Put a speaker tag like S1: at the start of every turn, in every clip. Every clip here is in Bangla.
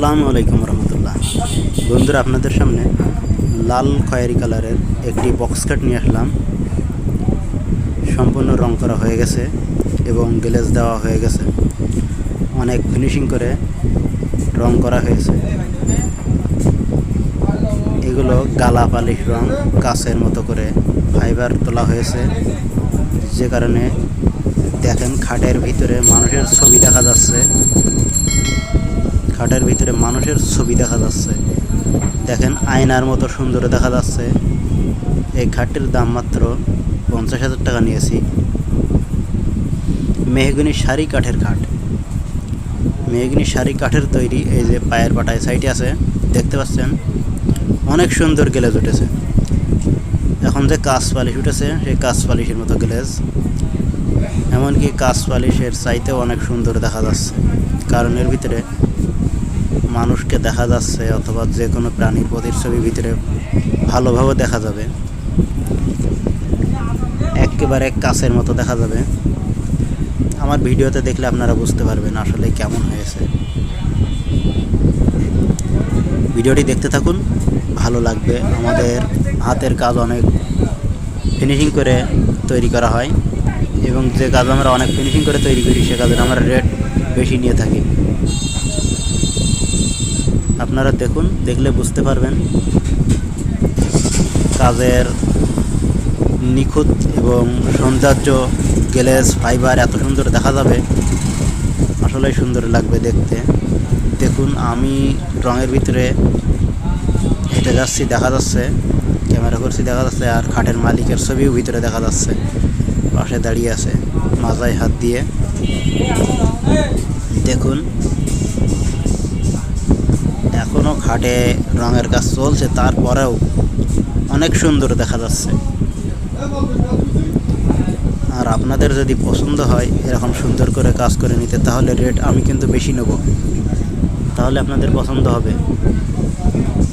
S1: আসসালামু আলাইকুম রহমতুল্লাহ। বন্ধুরা, আপনাদের সামনে লাল খয়েরি কালারের একটি বক্স কাট নিয়ে আসলাম। সম্পূর্ণ রং করা হয়ে গেছে এবং গ্লেজ দেওয়া হয়ে গেছে। অনেক ফিনিশিং করে রং করা হয়েছে। এগুলো গালা পালিশ রং কাছের মতো করে ফাইবার তোলা হয়েছে। যে কারণে দেখেন খাটের ভিতরে মানুষের ছবি দেখা যাচ্ছে। খাটের ভিতরে মানুষের ছবি দেখা যাচ্ছে। দেখেন আয়নার মতো সুন্দর দেখা যাচ্ছে। এই খাটটির দাম মাত্র পঞ্চাশ হাজার টাকা নিয়েছি। মেহগুনি শাড়ি কাঠের খাট। মেহগুনি শাড়ি কাঠের তৈরি এই যে পায়ের পাটায় সাইডে আছে, দেখতে পাচ্ছেন? অনেক সুন্দর গ্লেজ উঠেছে। এখন যে কাঁচ পালিশ উঠেছে, সেই কাঁচ পালিশের মতো গ্লেজ। এমনকি কাঁচ পালিশের চাইতেও অনেক সুন্দর দেখা যাচ্ছে। কারণ এর ভিতরে মানুষকে দেখা যাচ্ছে অথবা যে কোনো প্রাণীর প্রতিচ্ছবির ভিতরে ভালোভাবে দেখা যাবে। একেবারে কাছের মতো দেখা যাবে। আমার ভিডিওতে দেখলে আপনারা বুঝতে পারবেন আসলে কেমন হয়েছে। ভিডিওটি দেখতে থাকুন, ভালো লাগবে। আমাদের হাতের কাজ অনেক ফিনিশিং করে তৈরি করা হয় এবং যে কাজ আমরা অনেক ফিনিশিং করে তৈরি করি, সে কাজের আমরা রেট বেশি নিয়ে থাকি। আপনারা দেখুন, দেখলে বুঝতে পারবেন। কাজের নিখুঁত এবং সৌন্দর্য, গ্লেজ, ফাইবার এত সুন্দর দেখা যাবে। আসলেই সুন্দর লাগবে দেখতে। দেখুন, আমি রঙের ভিতরে হেঁটে যাচ্ছি, দেখা যাচ্ছে। ক্যামেরা করছি, দেখা যাচ্ছে, আর খাটের মালিকের ছবিও ভিতরে দেখা যাচ্ছে। পাশে দাঁড়িয়ে আছে, মাজায় হাত দিয়ে। খাটে রঙের কাজ চলছে, তারপরেও অনেক সুন্দর দেখা যাচ্ছে। আর আপনাদের যদি পছন্দ হয় এরকম সুন্দর করে কাজ করে নিতে, তাহলে রেট আমি কিন্তু বেশি নেব। তাহলে আপনাদের পছন্দ হবে।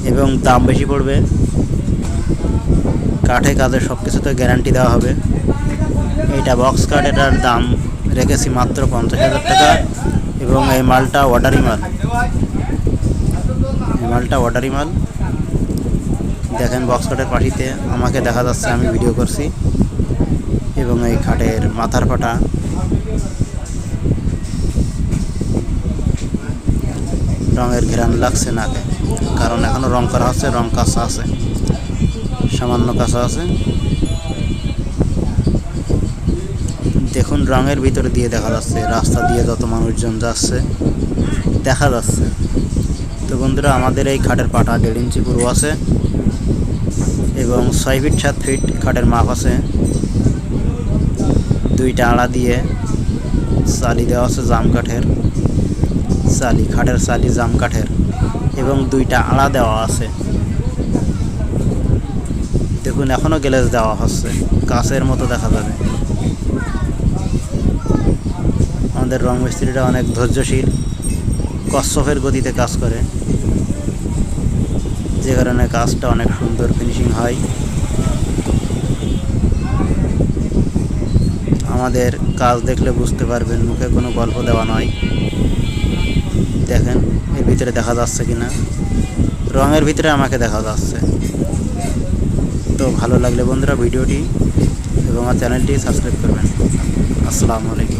S1: এবং দাম বেশি পড়বে। কাঠে কাজে সব কিছুতে গ্যারান্টি দেওয়া হবে। এইটা বক্স কাঠ এটার দাম রেখেছি মাত্র পঞ্চাশ হাজার টাকা। এবং এই মালটা ওয়াটারি মাল। মালটা ওয়াটারি মাল। দেখেন বক্স কাঠের পাখিতে আমাকে দেখা যাচ্ছে, আমি ভিডিও করছি। এবং এই খাটের মাথার ফাটা রঙের ঘেরান লাগছে নাকে। কারণ এখনও রং করা হচ্ছে, রং কাঁচা আছে। সামান্য কাঁচা আছে। দেখুন, রঙের ভিতরে দিয়ে দেখা যাচ্ছে। রাস্তা দিয়ে যত মানুষজন যাচ্ছে, দেখা যাচ্ছে। তো বন্ধুরা, আমাদের এই খাটের পাটা দেড় ইঞ্চি পুরো আছে এবং ছয় ফিট, সাত ফিট খাটের মাপ আছে। দুইটা আড়া দিয়ে চালি দেওয়া আছে জাম কাঠের। চালি, খাটের চালি জাম কাঠের এবং দুইটা আড়া দেওয়া আছে। দেখুন এখনও গ্লেজ দেওয়া হচ্ছে। কাছের মতো দেখা যাবে। আমাদের রং মিস্ত্রিটা অনেক ধৈর্যশীল। কচ্ছপের গতিতে কাজ করে। যে কারণে কাজটা অনেক সুন্দর ফিনিশিং হয়। আমাদের কাজ দেখলে বুঝতে পারবেন, মুখে কোনো গল্প দেওয়া নয়। দেখেন, এর ভিতরে দেখা যাচ্ছে কি না রঙের ভিতরে আমাকে দেখা যাচ্ছে। তো ভালো লাগলে বন্ধুরা ভিডিওটি এবং আমার চ্যানেলটি সাবস্ক্রাইব করবেন। আসসালামু আলাইকুম।